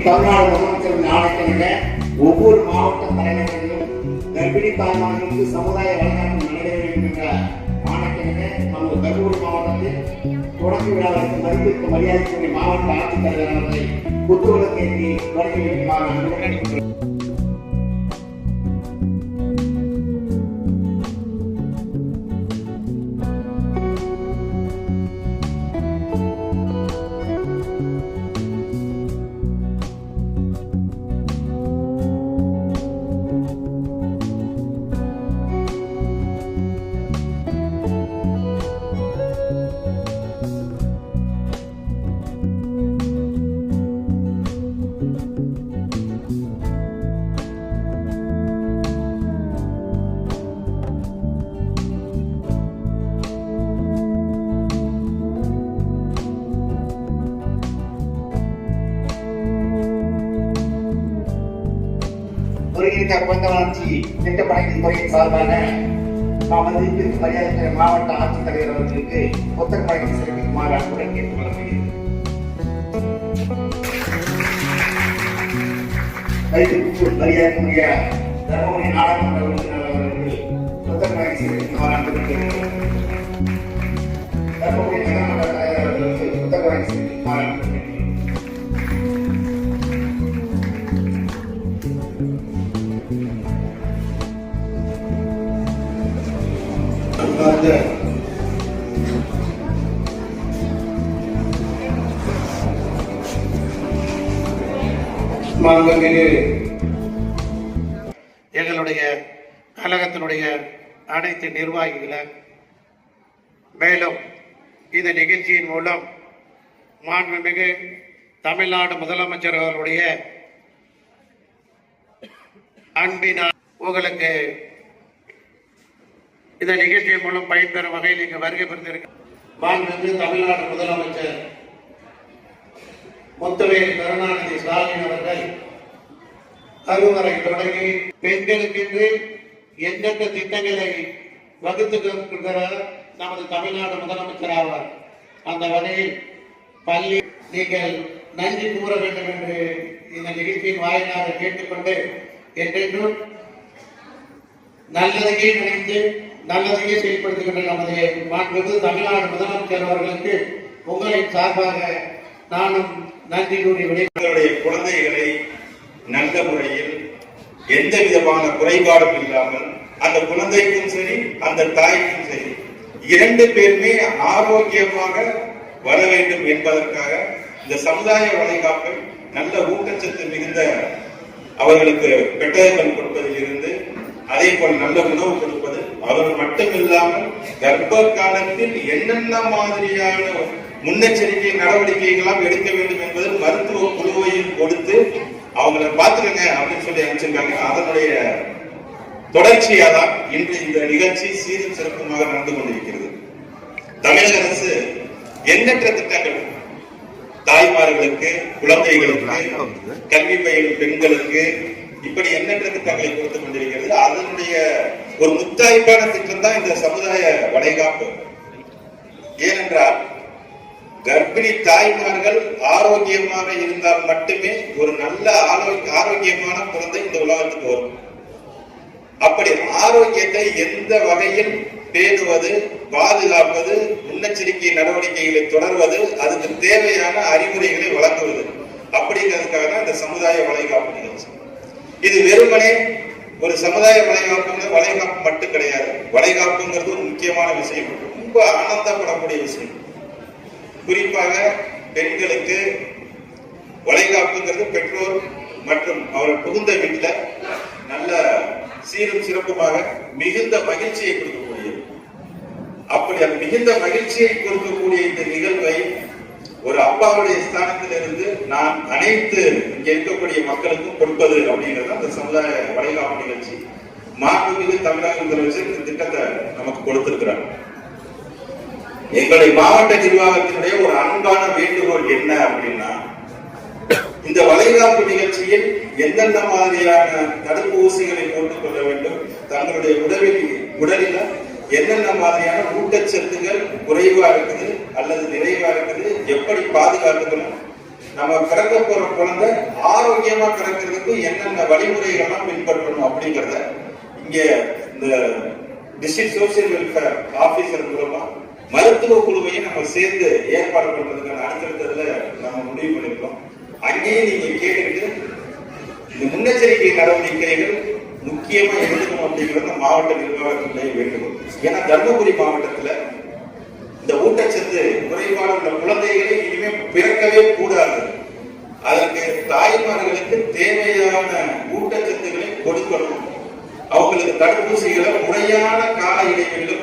தமிழ்நாடு முதலமைச்சர் நாளைக்கிழங்க ஒவ்வொரு மாவட்ட தலைநகரிலும் கர்ப்பிணி தாய்மார்களுக்கு சமுதாய வழிகாட்டு நடைபெற வேண்டும் என்ற ஆணைக்கிழங்க நமது தருமபுரி மாவட்டத்தில் தொடக்க விழாவிற்கு மதிப்பிற்கு மரியாதைக்குரிய மாவட்ட ஆட்சித்தலைவர் அவர்களை புத்துவிளக்கு ஏற்றி வருகை வைக்குமாறு அன்புடன் ஒருங்கிணைந்த குழந்தை திட்டப்பணிகள் துறையின் சார்பாக மதிப்பிற்கு மரியாதை மாவட்ட ஆட்சித்தலைவர் அவர்களுக்கு புத்தக பணியை சிறப்பிக்குமாறு அன்புடன் கேட்டுக்கொள்ளப்படுகிறது மரியாதைக்குரிய தர்மபுரி நாடாளுமன்ற உறுப்பினர் அவர்கள் புத்தக பணியை சிறப்பிக்குமாறு அன்புடன் கேட்டுக்கொள்ள வந்து மாண்புமிகு எங்களுடைய கழகத்தினுடைய அனைத்து நிர்வாகிகளை மேலும் இந்த நிகழ்ச்சியின் மூலம் மாண்புமிகு தமிழ்நாடு முதலமைச்சர் அவர்களுடைய அன்பினால் உங்களுக்கு இந்த நிகழ்ச்சியின் மூலம் பயன்பெறும் வகையில் இங்கு வருகை புரிந்திருக்க மாண்புமிகு தமிழ்நாடு முதலமைச்சர் முத்துவேல் கருணாநிதி ஸ்டாலின் அவர்கள். கருவறை தொடங்கி பெண்களுக்கென்று எந்தெந்த திட்டங்களை வகுத்து கொடுக்கிறார் நமது தமிழ்நாடு முதலமைச்சர் ஆவார். அந்த வகையில் பள்ளி நீங்கள் நன்றி கூற வேண்டும் என்று இந்த நிகழ்ச்சியின் வாயிலாக கேட்டுக்கொண்டு என்றென்றும் நல்லதையே நினைத்து நல்லதையே செயல்படுத்துகின்ற நமது மாண்புமிகு தமிழ்நாடு முதலமைச்சர் அவர்களுக்கு உங்களின் சார்பாக நானும் நன்றி கூறி விடை குழந்தைகளை நல்ல முறையில் எந்த விதமான குறைபாடும் இல்லாமல் அந்த குழந்தைக்கும் சரி அந்த தாய்க்கும் சரி இரண்டு பேருமே ஆரோக்கியமாக வர வேண்டும் என்பதற்காக இந்த சமுதாய வளைகாப்பை நல்ல ஊட்டச்சத்து மிகுந்த அவர்களுக்கு பெட்டகங்கள் கொடுப்பதில் இருந்து அதே போல் நல்ல உணவு கொடுப்பது அவர் மட்டுமில்லாமல் கர்ப்ப காலத்தில் என்னென்ன மாதிரியான முன்னெச்சரிக்கை நடவடிக்கைகள்லாம் எடுக்க வேண்டும் என்பது மருத்துவ குழுவையும் கொடுத்து அவங்கள பார்த்துக்கங்க அப்படின்னு சொல்லி அனுப்பிச்சிருக்காங்க. அதனுடைய தொடர்ச்சியா தான் இன்று இந்த நிகழ்ச்சி சீரும் சிறப்புமாக நடந்து கொண்டிருக்கிறது. தமிழக அரசு எண்ணற்ற திட்டங்கள் தாய்மார்களுக்கு குழந்தைகளுக்கு கல்வி பயிலும் பெண்களுக்கு இப்படி எண்ணற்ற திட்டங்களை கொடுத்து கொண்டிருக்கிறது. அதனுடைய ஒரு முத்தாய்ப்பான திட்டம் தான் இந்த சமுதாய வளைகாப்பு. ஏனென்றால் கர்ப்பிணி தாய்மார்கள் ஆரோக்கியமாக இருந்தால் மட்டுமே ஒரு நல்ல ஆரோக்கியமான குழந்தை இந்த உலகத்துக்கு வரும். அப்படி ஆரோக்கியத்தை எந்த வகையில் பேணுவது பாதுகாப்பது முன்னெச்சரிக்கை நடவடிக்கைகளை தொடர்வது அதுக்கு தேவையான அறிவுரைகளை வழங்குவது அப்படிங்கிறதுக்காக தான் இந்த சமுதாய வளைகாப்பு நிகழ்ச்சி. இது வெறுமனே ஒரு சமுதாய வளைகாப்புங்கிறது வளைகாப்பு மட்டும் கிடையாது. வளைகாப்புங்கிறது ஒரு முக்கியமான விஷயம். ரொம்ப ஆனந்தப்படக்கூடிய விஷயம். குறிப்பாக பெண்களுக்கு வளைகாப்புங்கிறது பெற்றோர் மற்றும் அவர் புகுந்த வீட்டில் நல்ல சீரும் சிறப்புமாக மிகுந்த மகிழ்ச்சியை கொடுக்கக்கூடியது. அப்படி அந்த மிகுந்த மகிழ்ச்சியை கொடுக்கக்கூடிய இந்த நிகழ்வை ஒரு அப்பாவுடைய ஸ்தானத்திலிருந்து நான் அனைத்து இங்கே இருக்கக்கூடிய மக்களுக்கும் கொடுப்பது அப்படிங்கிறது அந்த சமுதாய வளைகாப்பு நிகழ்ச்சி. மாண்புமிகு தமிழக முதலமைச்சர் இந்த திட்டத்தை நமக்கு கொடுத்திருக்கிறார். எங்களுடைய மாவட்ட நிர்வாகத்தினுடைய ஒரு அன்பான வேண்டுகோள் என்ன அப்படின்னா இந்த வளைகாப்பு நிகழ்ச்சியில் எந்தெந்த மாதிரியான தடுப்பு ஊசிகளை போட்டுக் கொள்ள வேண்டும் தங்களுடைய உடலில் உடலில என்னென்ன மாதிரியான ஊட்டச்சத்துகள் குறைவா இருக்குது அல்லது நிறைவா இருக்குது எப்படி பாதுகாத்துக்கணும்? நம்ம பிறக்க போற குழந்தை ஆரோக்கியமா பிறக்கிறதுக்கு என்னென்ன வழிமுறைகள்லாம் பின்பற்றணும் அப்படிங்கறத இங்க இந்த டிஸ்ட்ரிக்ட் சோசியல் வெல்ஃபேர் ஆபீசர் மூலமா மருத்துவ குழுவையும் நம்ம சேர்ந்து ஏற்பாடு பண்றதுக்கான அடுத்தடுத்ததுல நம்ம முடிவு பண்ணிருக்கோம் அங்கேயே நீங்க கேட்டுக்கிட்டு இந்த முன்னெச்சரிக்கை நடவடிக்கைகள் முக்கியமா எடுக்கணும் அப்படிங்கிறது மாவட்ட நிர்வாகத்தினுடைய வேண்டுகோள். ஏன்னா தர்மபுரி மாவட்டத்துல இந்த ஊட்டச்சத்து குறைபாடு உள்ள குழந்தைகளை இனிமே பிறக்கவே கூடாது. அதற்கு தாய்மார்களுக்கு தேவையான ஊட்டச்சத்துக்களை கொடுக்கணும். அவங்களுக்கு தடுப்பூசிகளை முறையான கால இடைவெளியில்